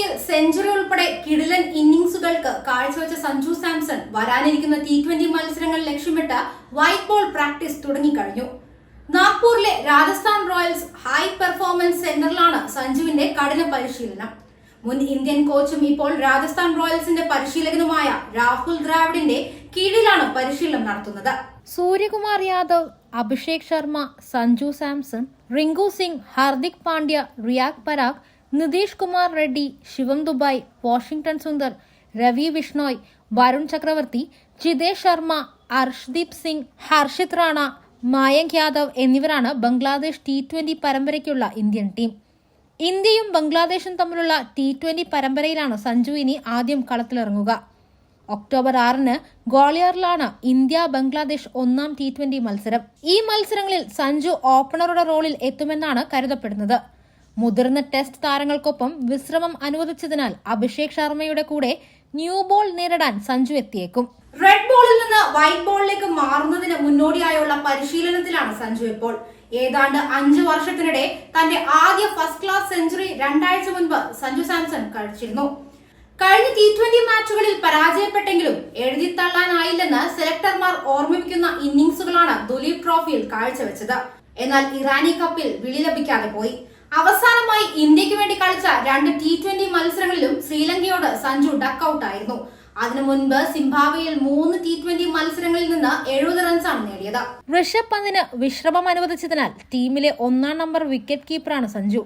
ട്രോഫിയിൽ സെഞ്ചുറി ഉൾപ്പെടെ കിടിലൻ ഇന്നിംഗ്സുകൾക്ക് കാഴ്ചവെച്ച സഞ്ജു സാംസൺ വരാനിരിക്കുന്ന ടി ട്വന്റി മത്സരങ്ങൾ ലക്ഷ്യമിട്ട് വൈറ്റ് ബോൾ പ്രാക്ടീസ് തുടങ്ങിക്കഴിഞ്ഞു. നാഗ്പൂരിലെ രാജസ്ഥാൻ റോയൽസ് ഹൈ പെർഫോമൻസ് സെന്ററിലാണ് സഞ്ജുവിന്റെ കഠിന പരിശീലനം. മുൻ ഇന്ത്യൻ കോച്ചും ഇപ്പോൾ രാജസ്ഥാൻ റോയൽസിന്റെ പരിശീലകനുമായ രാഹുൽ ദ്രാവിഡിന്റെ കീഴിലാണ് പരിശീലനം നടത്തുന്നത്. സൂര്യകുമാർ യാദവ് അഭിഷേക് ശർമ്മ സഞ്ജു സാംസൺ റിങ്കു സിംഗ് ഹാർദിക് പാണ്ഡ്യ റിയാക് പരാഗ് നിതീഷ് കുമാർ റെഡ്ഡി ശിവം ദുബായ് വാഷിംഗ്ടൺ സുന്ദർ രവി വിഷ്ണോയ് വരുൺ ചക്രവർത്തി ജിതേഷ് ശർമ്മ അർഷ്ദീപ് സിംഗ് ഹർഷിത് റാണ മായങ്ക് യാദവ് എന്നിവരാണ് ബംഗ്ലാദേശ് ടി ട്വന്റി പരമ്പരയ്ക്കുള്ള ഇന്ത്യൻ ടീം. ഇന്ത്യയും ബംഗ്ലാദേശും തമ്മിലുള്ള ടി ട്വന്റി പരമ്പരയിലാണ് സഞ്ജു ഇനി ആദ്യം കളത്തിലിറങ്ങുക. ഒക്ടോബർ ആറിന് ഗ്വാളിയറിലാണ് ഇന്ത്യ ബംഗ്ലാദേശ് ഒന്നാം ടി ട്വന്റി മത്സരം. ഈ മത്സരങ്ങളിൽ സഞ്ജു ഓപ്പണറുടെ റോളിൽ എത്തുമെന്നാണ് കരുതപ്പെടുന്നത്. മുതിർന്ന ടെസ്റ്റ് താരങ്ങൾക്കൊപ്പം വിശ്രമം അനുവദിച്ചതിനാൽ അഭിഷേക് ശർമ്മയുടെ കൂടെ ന്യൂ ബോൾ നേരിടാൻ സഞ്ജു എത്തിയേക്കും. റെഡ് ബോളിൽ നിന്ന് വൈറ്റ് ബോളിലേക്ക് മാറുന്നതിന് മുന്നോടിയായുള്ള പരിശീലനത്തിലാണ് സഞ്ജു ഇപ്പോൾ. ഏതാണ്ട് അഞ്ചു വർഷത്തിനിടെ തന്റെ ആദ്യ ഫസ്റ്റ് ക്ലാസ് സെഞ്ചുറി രണ്ടാഴ്ച മുൻപ് സഞ്ജു സാംസൺ കഴിച്ചിരുന്നു. കഴിഞ്ഞ ടി ട്വന്റി മാച്ചുകളിൽ പരാജയപ്പെട്ടെങ്കിലും എഴുതി തള്ളാനായില്ലെന്ന് സെലക്ടർമാർ ഓർമ്മിപ്പിക്കുന്ന ഇന്നിംഗ്സുകളാണ് ദുലീപ് ട്രോഫിയിൽ കാഴ്ചവെച്ചത്. എന്നാൽ ഇറാനി കപ്പിൽ വിളി ലഭിക്കാതെ പോയി. അവസാനമായി ഇന്ത്യയ്ക്ക് വേണ്ടി കളിച്ച രണ്ട് ടി ട്വന്റി മത്സരങ്ങളിലും ശ്രീലങ്കയോട് സഞ്ജു ഡക്ക് ഔട്ട് ആയിരുന്നു. അതിനു മുൻപ് സിംബാബ്വേയിൽ മൂന്ന് ടി ട്വന്റി മത്സരങ്ങളിൽ നിന്ന് എഴുപത് റൺസാണ് നേടിയത്. ഋഷഭ് പന്തിന് വിശ്രമം അനുവദിച്ചതിനാൽ ടീമിലെ ഒന്നാം നമ്പർ വിക്കറ്റ് കീപ്പറാണ് സഞ്ജു.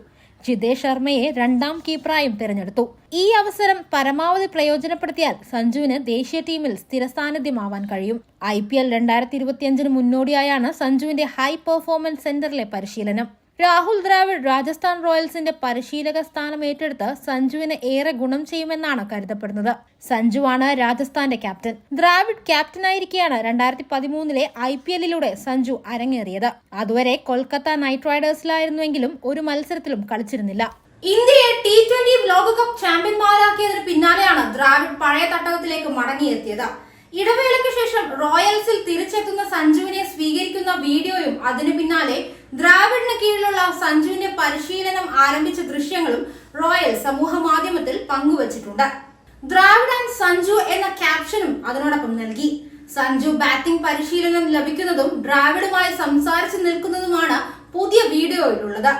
ജിതേഷ് ശർമ്മയെ രണ്ടാം കീപ്പറായും തിരഞ്ഞെടുത്തു. ഈ അവസരം പരമാവധി പ്രയോജനപ്പെടുത്തിയാൽ സഞ്ജുവിന് ദേശീയ ടീമിൽ സ്ഥിരസാന്നിധ്യമാവാൻ കഴിയും. ഐ പി എൽ രണ്ടായിരത്തി ഇരുപത്തിയഞ്ചിന് മുന്നോടിയായാണ് സഞ്ജുവിന്റെ ഹൈ പെർഫോമൻസ് സെന്ററിലെ പരിശീലനം. രാഹുൽ ദ്രാവിഡ് രാജസ്ഥാൻ റോയൽസിന്റെ പരിശീലക സ്ഥാനം ഏറ്റെടുത്ത് സഞ്ജുവിന് ഏറെ ഗുണം ചെയ്യുമെന്നാണ് കരുതപ്പെടുന്നത്. സഞ്ജുവാണ് രാജസ്ഥാന്റെ ക്യാപ്റ്റൻ. ദ്രാവിഡ് ക്യാപ്റ്റനായിരിക്കെയാണ് രണ്ടായിരത്തി പതിമൂന്നിലെ ഐ പി എല്ലിലൂടെ സഞ്ജു അരങ്ങേറിയത്. അതുവരെ കൊൽക്കത്ത നൈറ്റ് റൈഡേഴ്സിലായിരുന്നുവെങ്കിലും ഒരു മത്സരത്തിലും കളിച്ചിരുന്നില്ല. ഇന്ത്യയെ ടി ട്വന്റി ലോകകപ്പ് ചാമ്പ്യന്മാരാക്കിയതിന് പിന്നാലെയാണ് ദ്രാവിഡ് പഴയ തട്ടകത്തിലേക്ക് മടങ്ങിയെത്തിയത്. ഇടവേളയ്ക്ക് ശേഷം റോയൽസിൽ തിരിച്ചെത്തുന്ന സഞ്ജുവിനെ സ്വീകരിക്കുന്ന വീഡിയോയും അതിനു പിന്നാലെ ദ്രാവിഡിന് കീഴിലുള്ള സഞ്ജുവിന്റെ പരിശീലനം ആരംഭിച്ച ദൃശ്യങ്ങളും റോയൽ സമൂഹ മാധ്യമത്തിൽ പങ്കുവച്ചിട്ടുണ്ട്. ദ്രാവിഡ് ആൻഡ് സഞ്ജു എന്ന ക്യാപ്ഷനും അതിനോടൊപ്പം നൽകി. സഞ്ജു ബാറ്റിംഗ് പരിശീലനം ലഭിക്കുന്നതും ദ്രാവിഡുമായി സംസാരിച്ചു നിൽക്കുന്നതുമാണ് പുതിയ വീഡിയോയിലുള്ളത്.